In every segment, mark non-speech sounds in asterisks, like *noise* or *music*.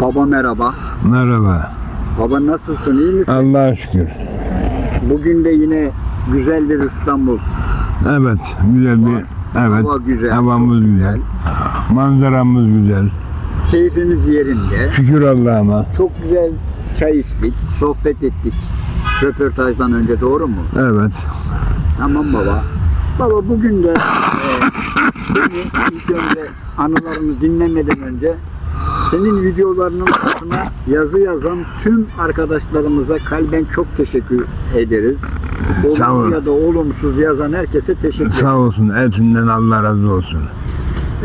Baba merhaba. Merhaba. Baba nasılsın? iyi misin? Allah'a şükür. Bugün de yine güzel bir İstanbul. Evet, güzel bir evet. Hava güzel, Havamız güzel. güzel. Manzaramız güzel. Keyfimiz yerinde. Şükür Allah'ıma. Çok güzel çay içtik, sohbet ettik. Röportajdan önce doğru mu? Evet. Tamam baba. Baba bugün de e, ilk önce anılarını dinlemeden önce senin videolarının altına yazı yazan tüm arkadaşlarımıza kalben çok teşekkür ederiz. Sağ Olumlu olun. ya da olumsuz yazan herkese teşekkür ederiz. Sağ olsun. Hepsinden Allah razı olsun.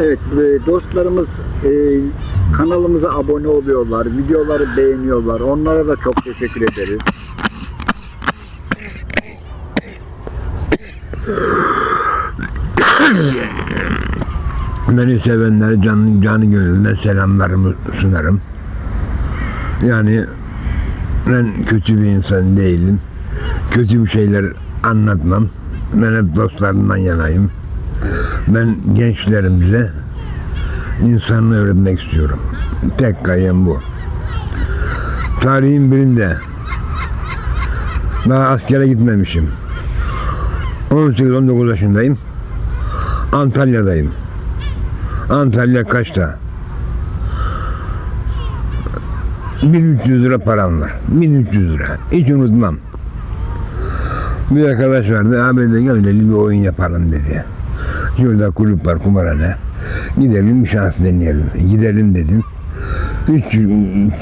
Evet e, dostlarımız e, kanalımıza abone oluyorlar, videoları beğeniyorlar. Onlara da çok teşekkür ederiz. *laughs* Beni sevenlere canlı canı gönülden selamlarımı sunarım. Yani ben kötü bir insan değilim. Kötü bir şeyler anlatmam. Ben hep dostlarımdan yanayım. Ben gençlerimize insanlığı öğretmek istiyorum. Tek gayem bu. Tarihin birinde daha askere gitmemişim. 18-19 yaşındayım. Antalya'dayım. Antalya kaçta? 1300 lira param var. 1300 lira. Hiç unutmam. Bir arkadaş vardı. Abi de gel bir oyun yapalım dedi. Şurada kulüp var kumarhane. Gidelim bir şans deneyelim. Gidelim dedim. Hiç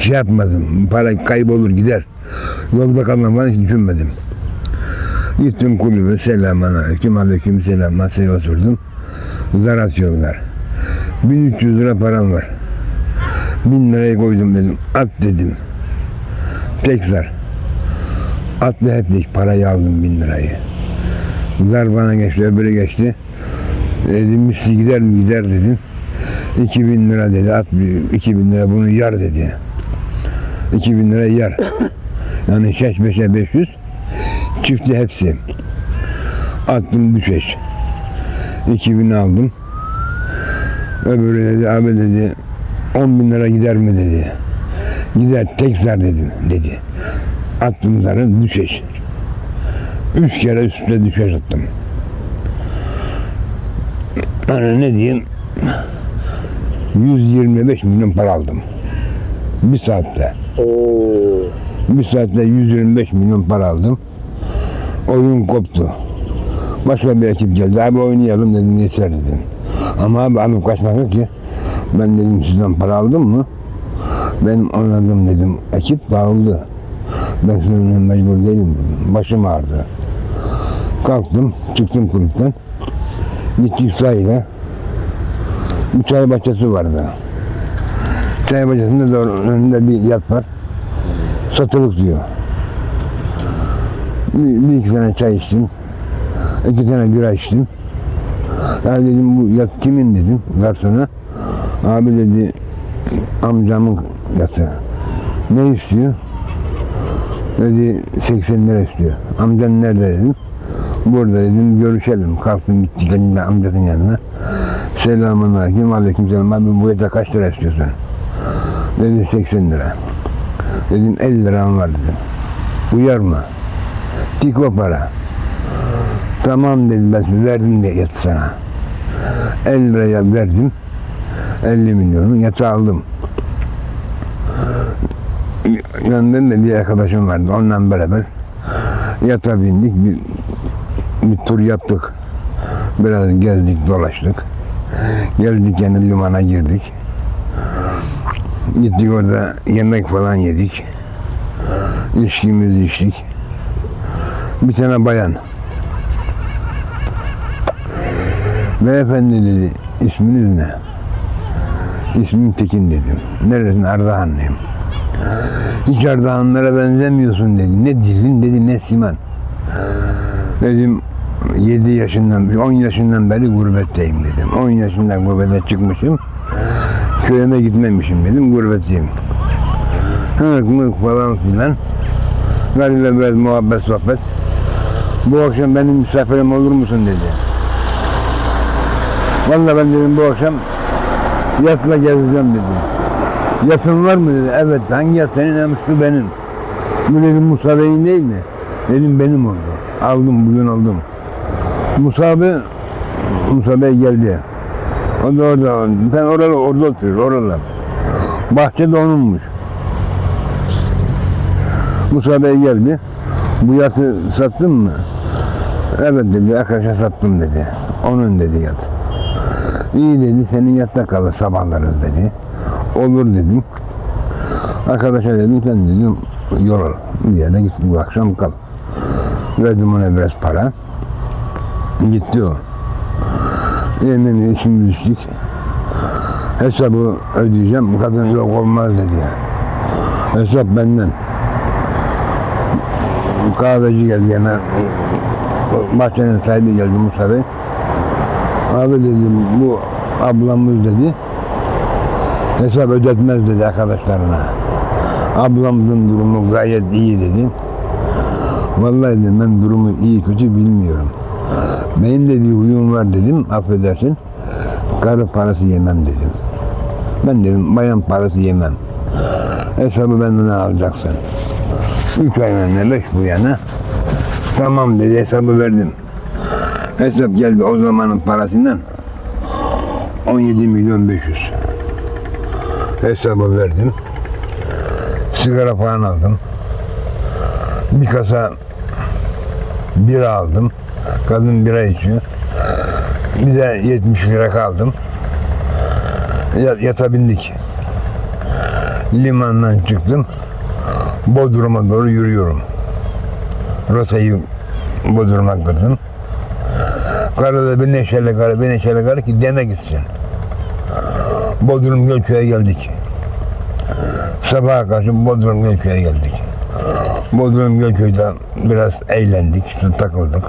şey yapmadım. Para kaybolur gider. Yolda kalmam falan hiç düşünmedim. Gittim kulübe selamun aleyküm aleyküm selam masaya oturdum. Zar atıyorlar. 1300 lira param var. 1000 liraya koydum dedim. At dedim. Tek zar. Atla hep. Parayı aldım 1000 lirayı. Zar bana geçti, öbürü geçti. Dedim misli gider mi gider dedim. 2000 lira dedi. At bir 2000 lira bunu yar dedi. 2000 lira yar. Yani şeş beşe 500. Çifti hepsi. Attım düşeş. 2000 aldım. Öbürü dedi abi dedi 10 bin lira gider mi dedi. Gider tek zar dedim dedi. Attım zarı düşeş. Üç kere üstüne düşeş attım. Yani ne diyeyim 125 milyon para aldım. Bir saatte. Oo. Bir saatte 125 milyon para aldım. Oyun koptu. Başka bir ekip geldi. Abi oynayalım dedim yeter dedim. Ama abi yok ki. Ben dedim sizden para aldım mı? Benim oynadığım dedim ekip dağıldı. Ben sizinle mecbur değilim dedim. Başım ağrıdı. Kalktım, çıktım kulüpten. Gittik sahile. Bir çay bahçesi vardı. Çay bahçesinde de önünde bir yat var. Satılık diyor. Bir, bir iki tane çay içtim. iki tane bira içtim. Ya dedim bu yat kimin dedim garsona. Abi dedi amcamın yatı. Ne istiyor? Dedi 80 lira istiyor. Amcan nerede dedim. Burada dedim görüşelim. Kalktım gittik elimle amcasının yanına. Selamun aleyküm. Aleyküm selam. Abi bu yata kaç lira istiyorsun? Dedi 80 lira. Dedim 50 liram var dedim. Uyar mı? Tik o para. Tamam dedim ben verdim de yatı sana. 50 liraya verdim. 50 milyonu yatağı aldım. Yanında da bir arkadaşım vardı. Onunla beraber yatağa bindik. Bir, bir tur yaptık. Biraz gezdik, dolaştık. Geldik yani limana girdik. Gittik orada yemek falan yedik. İçkimizi içtik. Bir tane bayan. Beyefendi dedi, isminiz ne? İsmim Tekin dedim. Neresin? Ardahanlıyım. Hiç Ardahanlara benzemiyorsun dedi. Ne dilin dedi ne siman. Dedim 7 yaşından, 10 yaşından beri gurbetteyim dedim. 10 yaşından gurbete çıkmışım. Köyüme gitmemişim dedim, gurbetteyim. Hık mık falan filan. Karıyla biraz muhabbet sohbet. Bu akşam benim misafirim olur musun dedi. Vallahi ben dedim bu akşam yatla gezeceğim dedi. Yatın var mı dedi. Evet hangi yat senin hem şu benim. Bu dedim Musa Bey'in değil mi? Dedim benim oldu. Aldım bugün aldım. Musa Bey, Musa Bey geldi. O da orada. Ben orada, orada oturuyor. Orada. Bahçe de onunmuş. Musa Bey geldi. Bu yatı sattın mı? Evet dedi. Arkadaşa sattım dedi. Onun dedi yat. İyi dedi. Senin yatta kalır sabahlarız dedi. Olur dedim. Arkadaşa dedim sen dedim yol al. Bir yere git bu akşam kal. Verdim ona biraz para. Gitti o. Yemeğini işimi düştük. Hesabı ödeyeceğim. Kadın yok olmaz dedi ya. Hesap benden. Kahveci geldi yana. Bahçenin sahibi geldi Musa Bey. Abi dedim bu ablamız dedi. Hesap ödetmez dedi arkadaşlarına. Ablamızın durumu gayet iyi dedi. Vallahi dedim ben durumu iyi kötü bilmiyorum. Benim de bir huyum var dedim affedersin. Karı parası yemem dedim. Ben dedim bayan parası yemem. Hesabı benden alacaksın. Üç ay önce beş bu yana. Tamam dedi hesabı verdim. Hesap geldi o zamanın parasından 17 milyon 500. Hesabı verdim. Sigara falan aldım. Bir kasa bira aldım. Kadın bira içiyor. Bir de 70 lira kaldım. Ya- Yata bindik. Limandan çıktım. Bodrum'a doğru yürüyorum. Rotayı Bodrum'a kırdım. Karada bir neşeli karı, bir neşeli karı ki deme gitsin. Bodrum Gölköy'e geldik. Sabaha karşı Bodrum Gölköy'e geldik. Bodrum Gölköy'de biraz eğlendik, takıldık.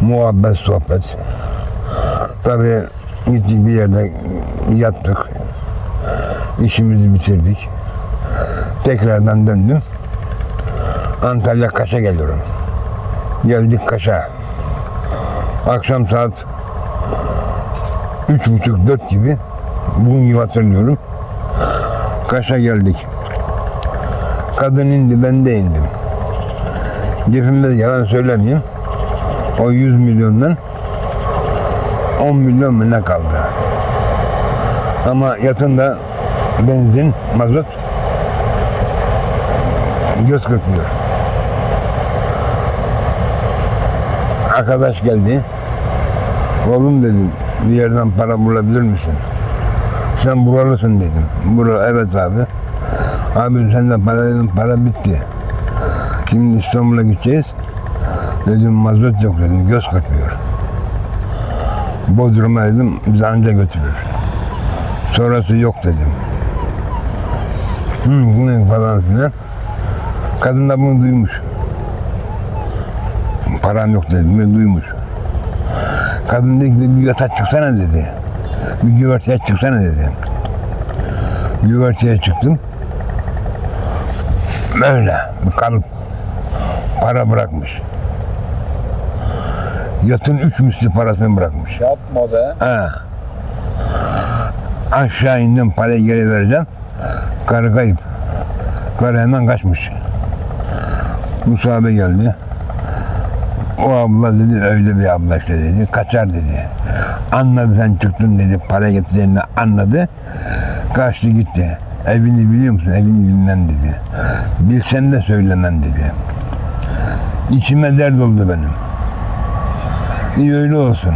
Muhabbet, sohbet. Tabii gittik bir yerde yattık. İşimizi bitirdik. Tekrardan döndüm. Antalya Kaş'a geliyorum. Geldik Kaş'a. Akşam saat üç buçuk dört gibi bugün gibi hatırlıyorum. Kaş'a geldik. Kadın indi, ben de indim. Cebimde yalan söylemeyeyim. O 100 milyondan 10 milyon mu ne kaldı? Ama yatında benzin, mazot göz kırpıyor. Arkadaş geldi. Oğlum dedim bir yerden para bulabilir misin? Sen buralısın dedim. Bura evet abi. Abi senden para dedim para bitti. Şimdi İstanbul'a gideceğiz. Dedim mazot yok dedim göz kırpıyor. Bodrum'a dedim bizi anca götürür. Sonrası yok dedim. Hı, ne falan filan. Kadın da bunu duymuş. Paran yok dedim ve duymuş. Kadın dedi ki bir yatağa çıksana dedi. Bir güverteye çıksana dedi. Güverteye çıktım. Böyle bir kalıp para bırakmış. Yatın üç misli parasını bırakmış. Yapma be. Ha. Aşağı indim parayı geri vereceğim. Karı kayıp. Karı hemen kaçmış. Musa abi geldi. O abla dedi öyle bir abla dedi. Kaçar dedi. Anladı sen çıktın dedi. Para getireceğini anladı. Kaçtı gitti. Evini biliyor musun? Evini bilmem dedi. Bilsem de söylemem dedi. İçime dert oldu benim. İyi öyle olsun.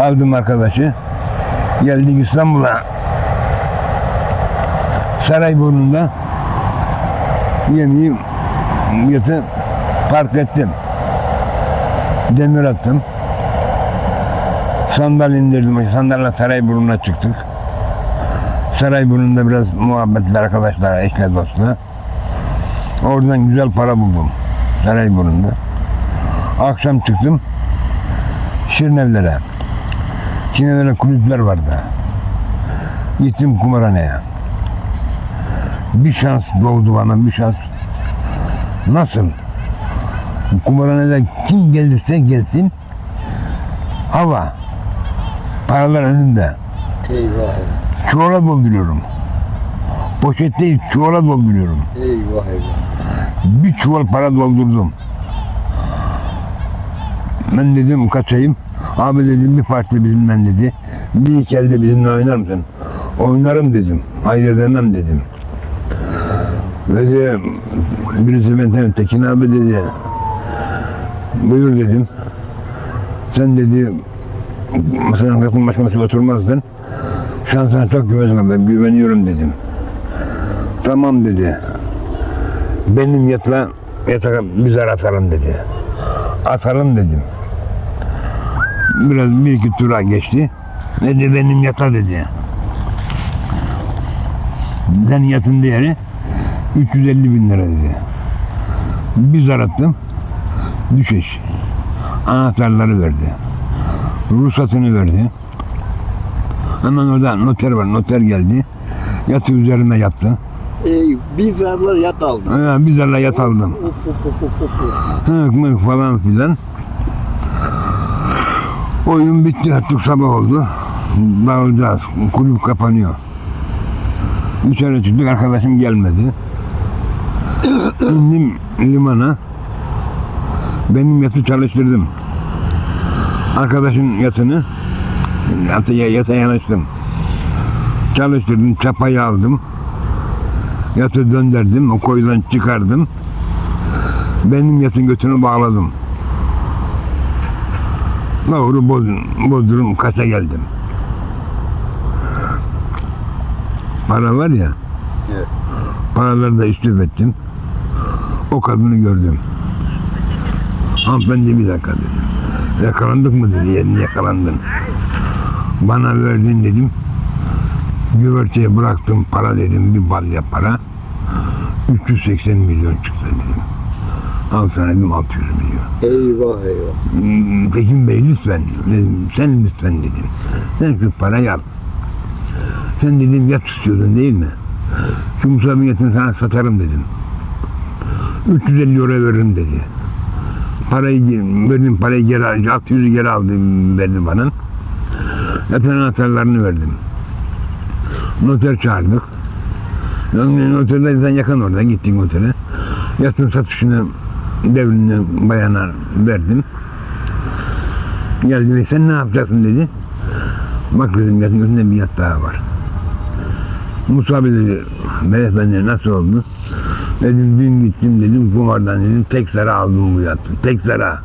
Aldım arkadaşı. Geldik İstanbul'a. Sarayburnu'nda yemeği yatı park ettim. Demir attım. Sandal indirdim. Sandalla Sarayburnu'na çıktık. Sarayburnu'nda biraz muhabbetler arkadaşlar, eşle dostla. Oradan güzel para buldum. Sarayburnu'nda. Akşam çıktım. Şirinevlere. Şirinevlere kulüpler vardı. Gittim kumarhaneye. Bir şans doğdu bana, bir şans. Nasıl? Kumarhanede kim gelirse gelsin, hava, paralar önünde. Eyvah. Çuvala dolduruyorum. Poşet değil çuvala dolduruyorum. Eyvah eyvah. Bir çuval para doldurdum. Ben dedim kaçayım. Abi dedim bir parti bizimle dedi. Bir iki elde bizimle oynar mısın? Oynarım dedim. Hayır demem dedim. Dedi birisi benden Tekin abi dedi. Buyur dedim. Sen dedi masanın kapının başına oturmazdın. Şu an sana çok güveniyorum, ben güveniyorum dedim. Tamam dedi. Benim yatla yatağa zar atarım dedi. Atarım dedim. Biraz bir iki tura geçti. Dedi benim yata dedi. Senin yatın değeri 350 bin lira dedi. Bir zar attım. Düşeş. Anahtarları verdi. Ruhsatını verdi. Hemen orada noter var. Noter geldi. Yatı üzerine yaptı. Ey, bir zarla yat aldım. Ee, bir zarla yat aldım. Hık falan filan. Oyun bitti artık sabah oldu. Dağılacağız. Kulüp kapanıyor. Dışarı çıktık arkadaşım gelmedi. İndim limana. Benim yatı çalıştırdım. Arkadaşın yatını yata, yata yanaştım. Çalıştırdım, çapayı aldım. Yatı döndürdüm, o koydan çıkardım. Benim yatın götünü bağladım. Doğru Bodrum, Bodrum kaça geldim. Para var ya. Evet. Paraları da istif ettim. O kadını gördüm. Hanımefendi bir dakika dedim. Yakalandık mı dedi. Yerini yakalandın. Bana verdin dedim. Güverteye bıraktım para dedim. Bir balya para. 380 milyon çıktı dedim. Al sana dedim 600 milyon. Eyvah eyvah. Hmm, Tekin Bey lütfen dedim, sen lütfen dedim. Sen şu parayı al. Sen dedim yat istiyordun değil mi? Şu Musab'ın yatını sana satarım dedim. 350 euro veririm dedi. Parayı verdim parayı geri aldı. 600'ü geri aldı verdi bana. Yatın anahtarlarını verdim. Noter çağırdık. Noterden zaten yakın orada gittik notere. Yatın satışını devrini bayana verdim. Geldi ve sen ne yapacaksın dedi. Bak dedim yatın bir yat daha var. Musa dedi, beyefendi nasıl oldu? Dedim dün gittim dedim kumardan dedim tek sıra aldım bu yatı. Tek sıra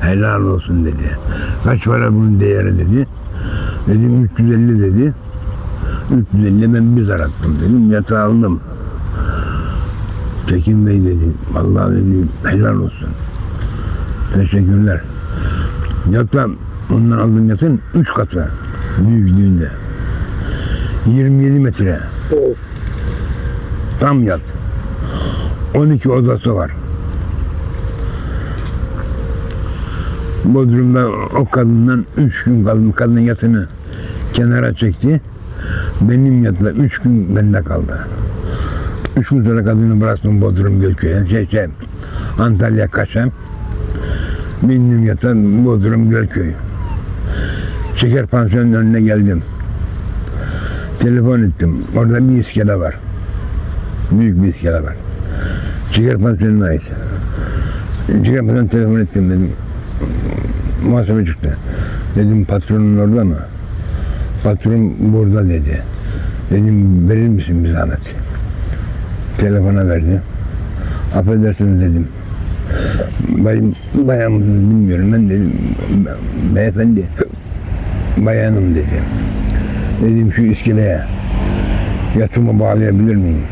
helal olsun dedi. Kaç para bunun değeri dedi. Dedim 350 dedi. 350 ben bir zar attım dedim yatağı aldım. Tekin Bey dedi. Vallahi dedi helal olsun. Teşekkürler. Yatta ondan aldığım yatın 3 katı büyüklüğünde. 27 metre. Of. Tam yat. 12 odası var. Bodrum'da o kadından 3 gün kaldım. Kadın yatını kenara çekti. Benim yatla 3 gün bende kaldı. Üç gün sonra kadını bıraktım Bodrum Gölköy'e. Şey, şey, Antalya Kaşem. Bindim yatan Bodrum Gölköy. Şeker pansiyonun önüne geldim. Telefon ettim. Orada bir iskele var. Büyük bir iskele var. Şeker pansiyonuna ait. Pansiyonuna telefon ettim dedim. Muhasebe çıktı. Dedim patronun orada mı? Patron burada dedi. Dedim verir misin bir zahmet? Telefona verdi. Affedersiniz dedim. Bayım, bayan mısınız bilmiyorum. Ben dedim "Be- beyefendi bayanım dedi. Dedim şu iskeleye yatımı bağlayabilir miyim?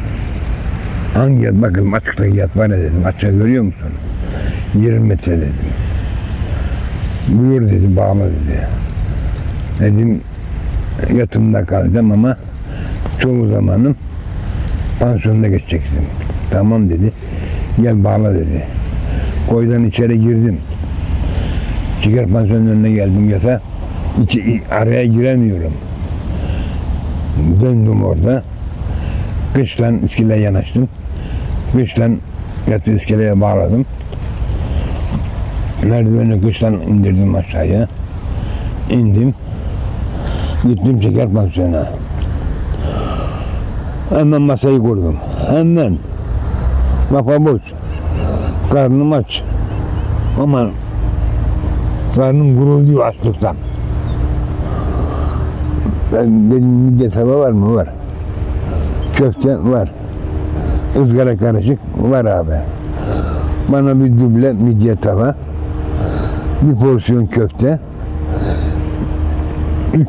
Hangi yat? Bakın açıktaki yat var dedim. Açığa görüyor musun? 20 metre dedim. Buyur dedi bağla dedi. Dedim yatımda kalacağım ama çoğu zamanım pansiyonda geçeceksin. Tamam dedi. Gel bağla dedi. Koydan içeri girdim. Şeker pansiyonun önüne geldim yata. İçi, araya giremiyorum. Döndüm orada. Kıştan iskeleye yanaştım. Kıştan yatı iskeleye bağladım. Merdiveni kıştan indirdim aşağıya. İndim. Gittim şeker pansiyona. Hemen masayı kurdum. Hemen. Kafa boş. Karnım aç. Ama karnım gurulduyor açlıktan. Ben, benim midye var mı? Var. Köfte var. Izgara karışık var abi. Bana bir duble midye tava. Bir porsiyon köfte. Üç,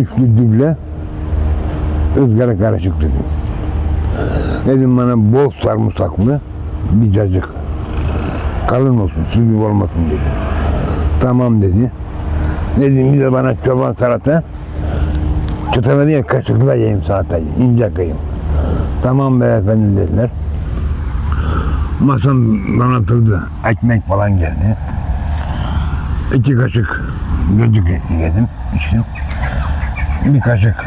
üçlü duble ızgara karışık dedim. Dedim bana bol sarımsaklı bir cacık. Kalın olsun, su gibi olmasın dedi. Tamam dedi. Dedim bir de bana çoban salata. Çıtırı diye kaşıkla yiyeyim salatayı, ince kıyım. Tamam beyefendi dediler. Masam donatıldı, ekmek falan geldi. İki kaşık gözlük yedim, içtim. Bir kaşık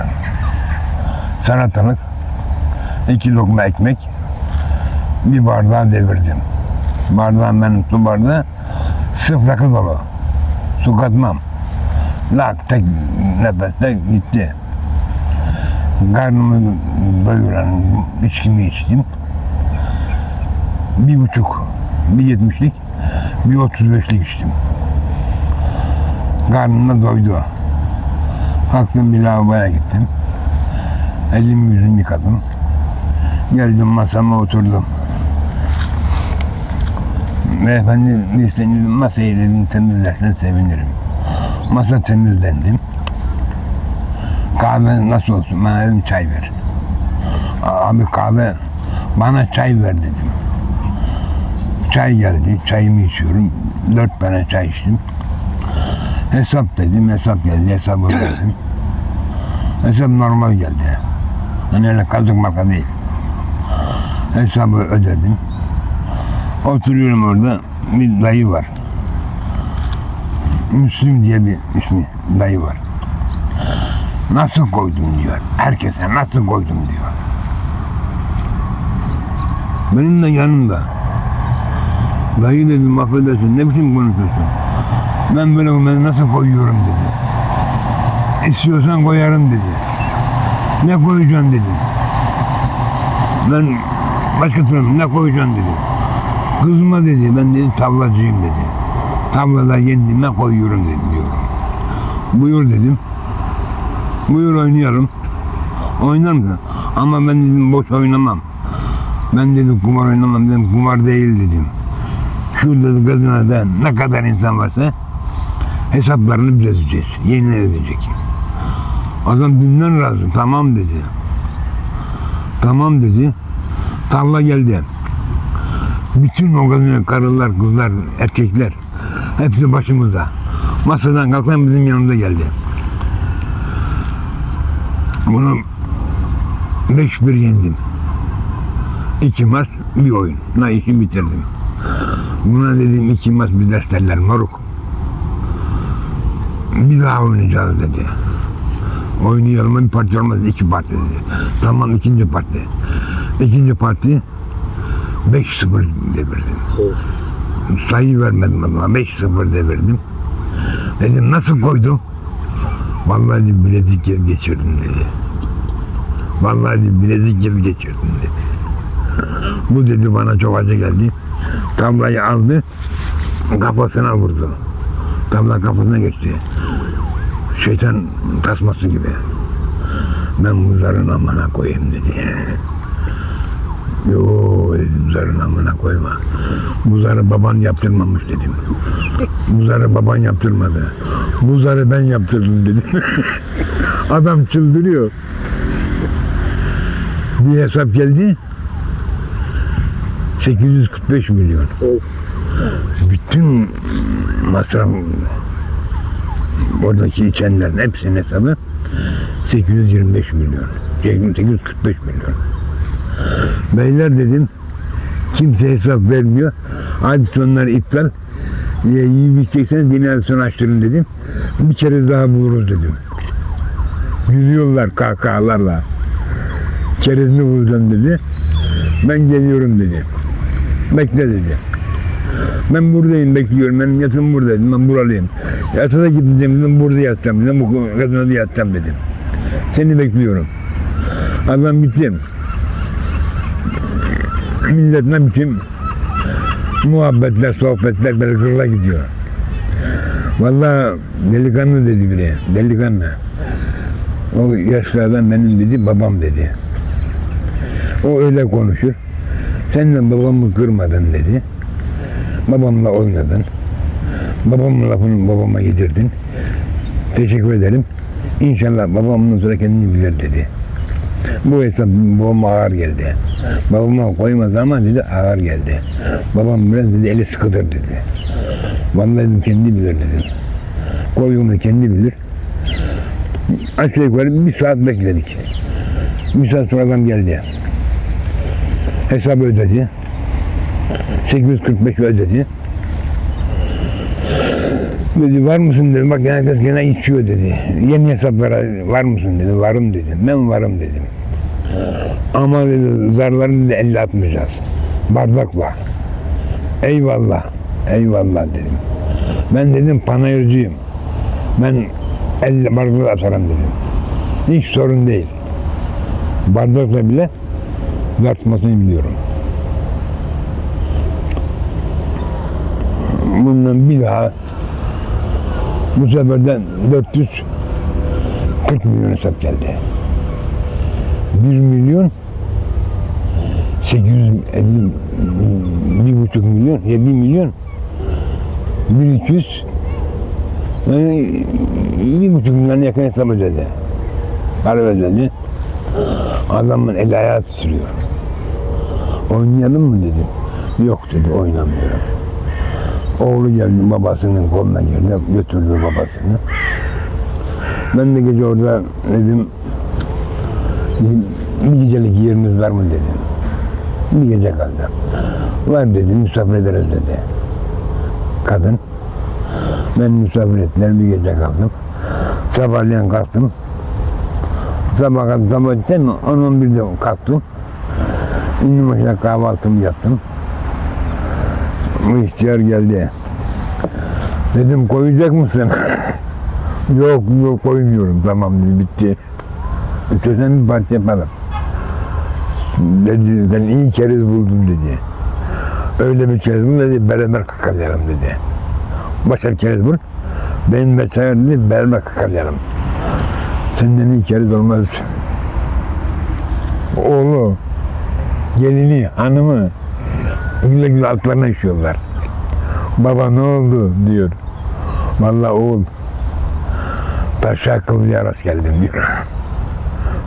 salatalık, iki lokma ekmek, bir bardağı devirdim. Bardağım benim su bardağı sıfır rakı dolu. Su katmam. Lak tek nefeste gitti. Karnımı doyuran içkimi içtim. Bir buçuk, bir yetmişlik, bir otuz beşlik içtim. Karnım da doydu. Kalktım bir lavaboya gittim. Elimi yüzümü yıkadım. Geldim masama oturdum. Beyefendi bir masayı dedim temizlersen sevinirim. Masa temizlendim. Kahve nasıl olsun? Bana dedim çay ver. Abi kahve bana çay ver dedim. Çay geldi. Çayımı içiyorum. Dört tane çay içtim. Hesap dedim. Hesap geldi. Hesabı *clears throat* verdim. Hesap normal geldi. Hani öyle kazık maka değil. Hesabı ödedim. Oturuyorum orada. Bir dayı var. Müslüm diye bir ismi dayı var. Nasıl koydum diyor. Herkese nasıl koydum diyor. Benim de yanımda. Dayı dedim affedersin ne biçim konuşuyorsun? Ben böyle ben nasıl koyuyorum dedi. İstiyorsan koyarım dedi. Ne koyacaksın dedim. Ben başka türlü ne koyacaksın dedim. Kızıma dedi ben dedi tavlacıyım dedi. Tavlada kendime koyuyorum dedim diyorum. Buyur dedim. Buyur oynayalım. Oynar mısın? Ama ben dedim boş oynamam. Ben dedim kumar oynamam dedim kumar değil dedim. Şu dedi gazinoda ne kadar insan varsa hesaplarını biz ödeyeceğiz. Yeni ödeyecek. Adam dünden razı. Tamam dedi. Tamam dedi. Tavla geldi. Bütün o gazino karılar, kızlar, erkekler hepsi başımızda. Masadan kalkan bizim yanımıza geldi. Bunu 5-1 yendim. İki maç bir oyun. Na işi bitirdim. Buna dedim iki maç bir ders derler moruk. Bir daha oynayacağız dedi. Oynayalım bir parti olmaz iki parti dedi. Tamam ikinci parti. İkinci parti 5-0 devirdim. Sayı vermedim adama 5-0 devirdim. Dedim nasıl koydum? Vallahi bilezik gibi geçirdim dedi. Vallahi bilezik gibi geçirdim dedi. Bu dedi bana çok acı geldi. Tablayı aldı, kafasına vurdu. Tabla kafasına geçti. Şeytan tasması gibi. Ben bunların amına koyayım dedi. *laughs* Yo dedim zarın amına koyma. Bu zarı baban yaptırmamış dedim. Bu zarı baban yaptırmadı. Bu zarı ben yaptırdım dedim. *laughs* Adam çıldırıyor. Bir hesap geldi. 845 milyon. Bütün masraf oradaki içenlerin hepsinin hesabı 825 milyon. 845 milyon. Beyler dedim kimse hesap vermiyor. İptal. E, yiyip içecekseniz yeni adisyon açtırın dedim. Bir kere daha buluruz dedim. Gülüyorlar kahkahalarla. Çerezini bulacağım dedi. Ben geliyorum dedi. Bekle dedi. Ben buradayım bekliyorum. Benim yatım burada dedim. Ben buralıyım. Yatıda gideceğim dedim. Burada yatacağım dedim. Bu gazinoda yatacağım dedim. Seni bekliyorum. Adam gitti. Milletle biçim muhabbetler, sohbetler böyle kırla gidiyor. Vallahi delikanlı dedi biri. Delikanlı. O yaşlı adam benim dedi, babam dedi. O öyle konuşur. Sen de babamı kırmadın dedi. Babamla oynadın. Babamın lafını babama yedirdin. Teşekkür ederim. İnşallah babamdan sonra kendini bilir dedi. Bu hesap babama ağır geldi. Babama koymaz ama dedi ağır geldi. Babam biraz dedi eli sıkıdır dedi. Vallahi dedim kendi bilir dedim. Koyduğunu kendi bilir. Aşağı yukarı bir saat bekledik. Bir saat sonra adam geldi. Hesabı ödedi. 845 ödedi. Dedi var mısın dedi. Bak herkes gene içiyor dedi. Yeni hesaplara var mısın dedi. Varım dedim. Ben varım dedim. Ama dedi zarların dedi 50 atmayacağız. Bardakla. Eyvallah. Eyvallah dedim. Ben dedim panayırcıyım. Ben 50 bardak atarım dedim. Hiç sorun değil. Bardakla bile tartmasını biliyorum. Bundan bir daha bu seferden 440 milyon hesap geldi. 1 milyon 850 bir buçuk milyon ya 1 milyon 1200 yani bir buçuk milyon yakın hesap ödedi. Para ödedi. Adamın eli ayağı titriyor. Oynayalım mı dedim. Yok dedi oynamıyorum. Oğlu geldi babasının koluna girdi, götürdü babasını. Ben de gece orada dedim, bir gecelik yeriniz var mı dedim. Bir gece kalacağım. Var dedim, misafir ederiz dedi. Kadın. Ben misafir ettiler, bir gece kaldım. Sabahleyin kalktım. Sabah kalktım, sabah gitsem 10-11'de kalktım. İndim aşağı kahvaltımı yaptım. Bu ihtiyar geldi. Dedim koyacak mısın? *laughs* yok yok koymuyorum tamam dedi bitti. İstersen bir parça yapalım. Dedi sen iyi keriz buldun dedi. Öyle bir keriz bul dedi beraber kakalayalım dedi. Başka bir keriz bul. Benim dedi beraber kakalayalım. Senden iyi keriz olmaz. Oğlu, gelini, hanımı güle güle altlarına işiyorlar. Baba ne oldu diyor. Vallahi oğul taşa akıllıya rast geldim diyor.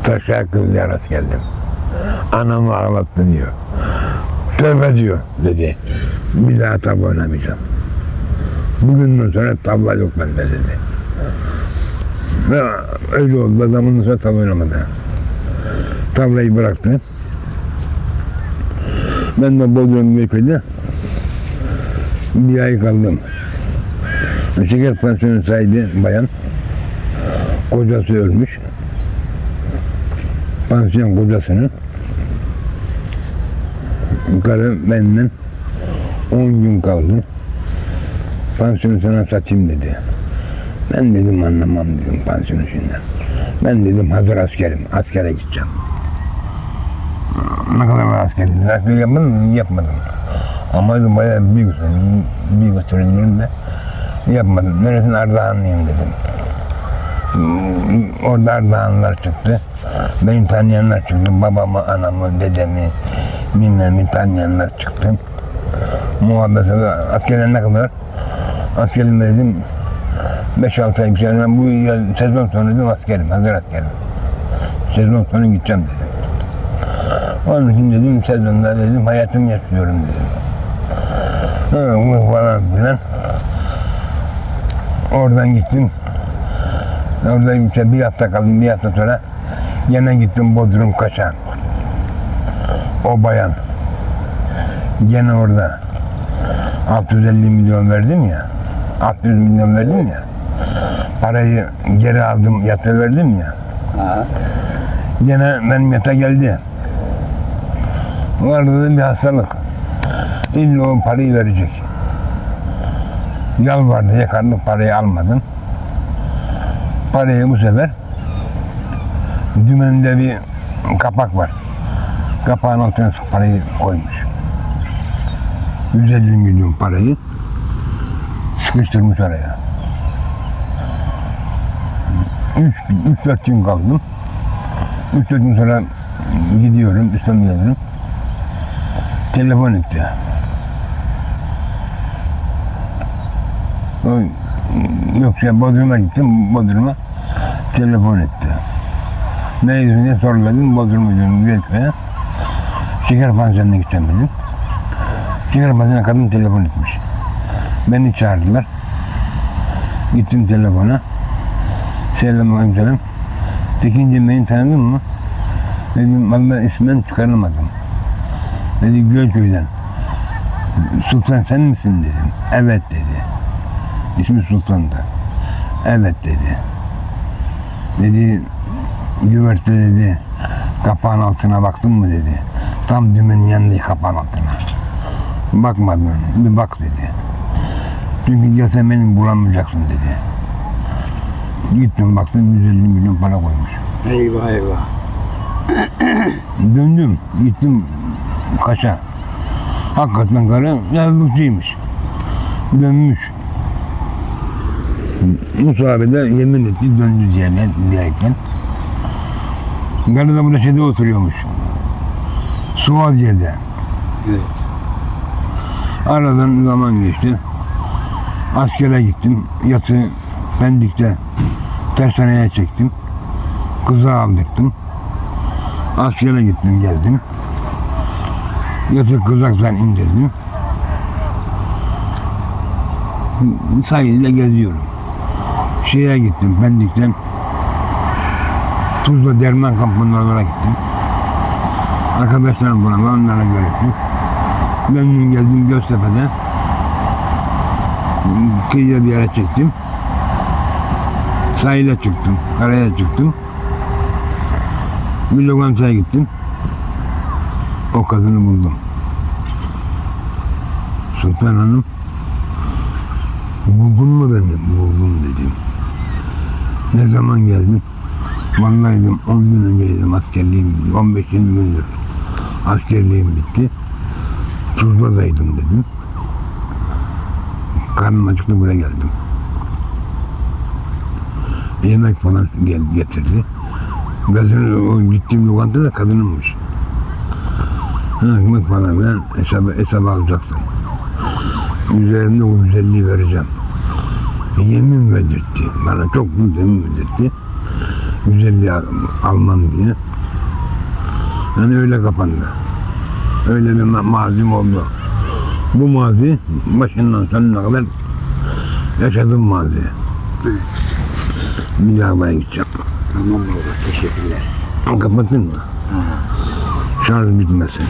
Taşa akıllıya rast geldim. Anamı ağlattı diyor. Tövbe diyor dedi. Bir daha tavla oynamayacağım. Bugünden sonra tavla yok bende dedi. Ve öyle oldu. Adamın sonra tavla oynamadı. Tavlayı bıraktı. Ben de Bodrum Beköy'de bir ay kaldım. Şeker pansiyonu sahibi bayan. Kocası ölmüş. Pansiyon kocasını karı benden 10 gün kaldı. Pansiyonu sana satayım dedi. Ben dedim anlamam dedim pansiyon işinden. Ben dedim hazır askerim. Askere gideceğim. Ne kadar var askerlik? Askeri yapmadın mı? Yapmadım. Ama dedim bayağı büyük sorun. Büyük sorun de yapmadım. Neresin Ardahanlıyım dedim. Orada Ardahanlılar çıktı. Beni tanıyanlar çıktı. Babamı, anamı, dedemi, bilmem tanıyanlar çıktı. Muhabbete askerler ne kadar? Askerim dedim 5-6 ay bir şey. Ben bu yıl- sezon sonu dedim askerim, hazır askerim. Sezon sonu gideceğim dedim. Onun için dedim sezonda dedim hayatımı yaşıyorum dedim. Bu falan filan. Oradan gittim. Orada işte bir hafta kaldım. Bir hafta sonra yine gittim Bodrum Kaşa. O bayan. Gene orada. 650 milyon verdim ya. 600 milyon verdim ya. Parayı geri aldım, yata verdim ya. Ha. Gene benim yata geldi. Vardı da bir hastalık. İlla o parayı verecek. Yalvardı, yakardı, parayı almadım. Parayı bu sefer dümende bir kapak var. Kapağın altına parayı koymuş. 150 milyon parayı sıkıştırmış oraya. 3-4 gün kaldım. 3-4 gün sonra gidiyorum, İstanbul'a geliyorum. Telefon etti. O, yok ya Bodrum'a gittim, Bodrum'a telefon etti. Neredesin diye soruladım, Bodrum'a gidiyorum Gölköy'e. Şeker pansiyonuna gideceğim dedim. Şeker pansiyonuna kadın telefon etmiş. Beni çağırdılar. Gittim telefona. Selam aleyküm. Tekinci beni tanıdın mı? Dedim valla ismen çıkaramadım. Dedi Gölköy'den. Sultan sen misin dedim. Evet dedi. İsmi Sultan'dı. Evet dedi. Dedi güverte dedi kapağın altına baktın mı dedi. Tam düğmenin yanında kapağın altına. Bakmadın. Bir bak dedi. Çünkü gelse beni bulamayacaksın dedi. Gittim baktım 150 milyon para koymuş. Eyvah eyvah. *coughs* Döndüm. Gittim kaça. Hakikaten karı yazlıkçıymış. Dönmüş. Musa abi de yemin etti döndü diye, diyerekten. Karı da burada şeyde oturuyormuş. Suadiye'de. Evet. Aradan zaman geçti. Askere gittim. Yatı Pendik'te tersaneye çektim. Kızı aldırttım. Askere gittim geldim. Yatı kızaktan indirdim. Sahilde geziyorum. Şeye gittim Pendik'ten. Tuzla derman kampına gittim. Arkadaşlarım buna onlarla görüştüm. Döndüm geldim Göztepe'de. Kıyıya bir yere çektim. Sahile çıktım, karaya çıktım. Bir lokantaya gittim. O kadını buldum. Sultan Hanım, buldun mu beni? Buldum dedim. Ne zaman geldin? Vallahi dedim 10 gün önceydim askerliğim, 15-20 gündür. Askerliğim bitti. Tuzla'daydım dedim. Karnım acıktı buraya geldim. Yemek falan gel, getirdi. O gittiğim lokanta da kadınımmış. Ekmek falan ben hesabı, hesabı alacaksın. Üzerinde o güzelliği vereceğim. Yemin verdirtti. Bana çok büyük yemin verdirtti. Güzelliği al- almam diye. Yani öyle kapandı. Öyle bir ma- mazim oldu. Bu mazi başından sonuna kadar yaşadığım mazi. Bir daha ben gideceğim. Tamam baba teşekkürler. Kapatın mı? Şarj bitmesin.